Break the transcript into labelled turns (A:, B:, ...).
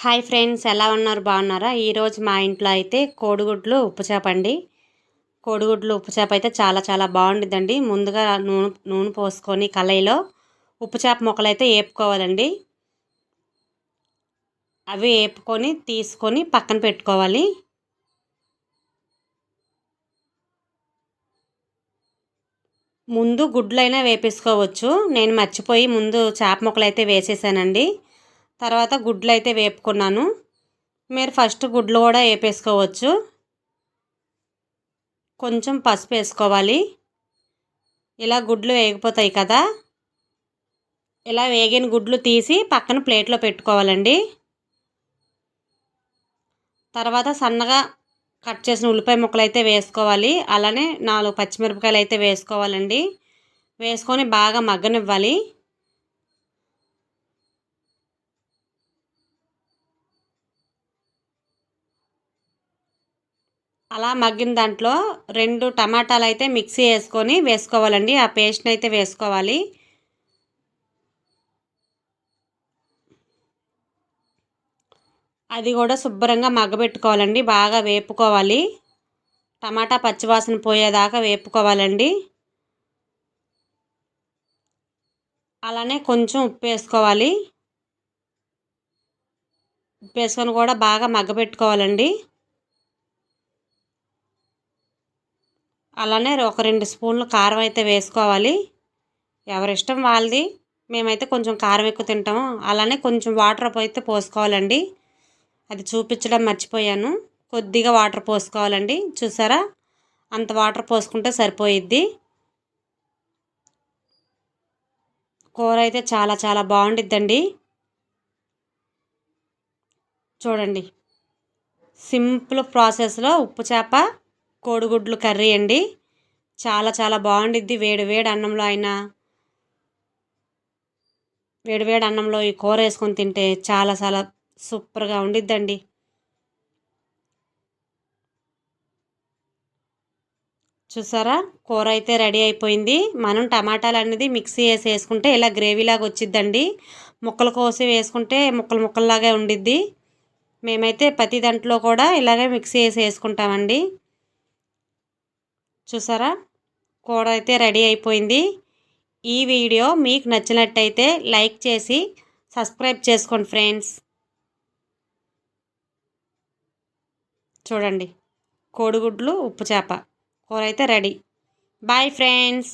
A: Hi friends ఎలా ఉన్నారు? బాగున్నారా? ఈరోజు మా ఇంట్లో అయితే కోడిగుడ్లు ఉప్పు చేప అండి. కోడిగుడ్లు ఉప్పు చేప అయితే చాలా చాలా బాగుంటుందండి ముందుగా నూనె నూనె పోసుకొని కళాయిలో ఉప్పు చేప మొక్కలు అయితే వేపుకోవాలండి అవి వేపుకొని తీసుకొని పక్కన పెట్టుకోవాలి. ముందు గుడ్లైనా వేపేసుకోవచ్చు. నేను మర్చిపోయి ముందు చేప ముక్కలు అయితే వేసేసానండి. తర్వాత గుడ్లు అయితే వేపుకున్నాను. మీరు ఫస్ట్ గుడ్లు కూడా వేపేసుకోవచ్చు. కొంచెం పసుపు వేసుకోవాలి. ఇలా గుడ్లు వేగిపోతాయి కదా. ఇలా వేగిన గుడ్లు తీసి పక్కన ప్లేట్లో పెట్టుకోవాలండి. తర్వాత సన్నగా కట్ చేసిన ఉల్లిపాయ ముక్కలు అయితే వేసుకోవాలి. అలానే నాలుగు పచ్చిమిరపకాయలు అయితే వేసుకోవాలండి. వేసుకొని బాగా మగ్గనివ్వాలి. అలా మగ్గిన దాంట్లో రెండు టమాటాలు అయితే మిక్సీ వేసుకొని వేసుకోవాలండి. ఆ పేస్ట్ని అయితే వేసుకోవాలి. అది కూడా శుభ్రంగా మగ్గబెట్టుకోవాలండి. బాగా వేపుకోవాలి. టమాటా పచ్చివాసన పోయేదాకా వేపుకోవాలండి. అలానే కొంచెం ఉప్పు వేసుకోవాలి. ఉప్పు వేసుకొని కూడా బాగా మగ్గబెట్టుకోవాలండి. అలానే ఒక రెండు స్పూన్లు కారం అయితే వేసుకోవాలి. ఎవరిష్టం వాళ్ళది. మేమైతే కొంచెం కారం ఎక్కువ తింటాము. అలానే కొంచెం వాటర్ అయితే పోసుకోవాలండి. అది చూపించడం మర్చిపోయాను. కొద్దిగా వాటర్ పోసుకోవాలండి. చూసారా? అంత వాటర్ పోసుకుంటే సరిపోయిద్ది. కూర అయితే చాలా చాలా బాగుండిద్దండి. చూడండి. సింపుల్ ప్రాసెస్లో ఉప్పు చేప కోడిగుడ్లు కర్రీ అండి. చాలా చాలా బాగుండిద్ది. వేడి వేడి అన్నంలో అయినా వేడి వేడి అన్నంలో ఈ కూర వేసుకొని తింటే చాలా చాలా సూపర్గా ఉండిద్దండి. చూసారా? కూర అయితే రెడీ అయిపోయింది. మనం టమాటాలు అనేది మిక్సీ వేసి వేసుకుంటే ఇలా గ్రేవీలాగా వచ్చిద్దండి. ముక్కలు కోసి వేసుకుంటే ముక్కలు ముక్కల్లాగే ఉండిద్ది. మేమైతే ప్రతి దాంట్లో కూడా ఇలాగే మిక్సీ వేసి వేసుకుంటామండి. చూసారా? కూర అయితే రెడీ అయిపోయింది. ఈ వీడియో మీకు నచ్చినట్టయితే లైక్ చేసి సబ్స్క్రైబ్ చేసుకోండి ఫ్రెండ్స్. చూడండి కోడిగుడ్లు ఉప్పు చేప. కూర అయితే రెడీ. Bye friends.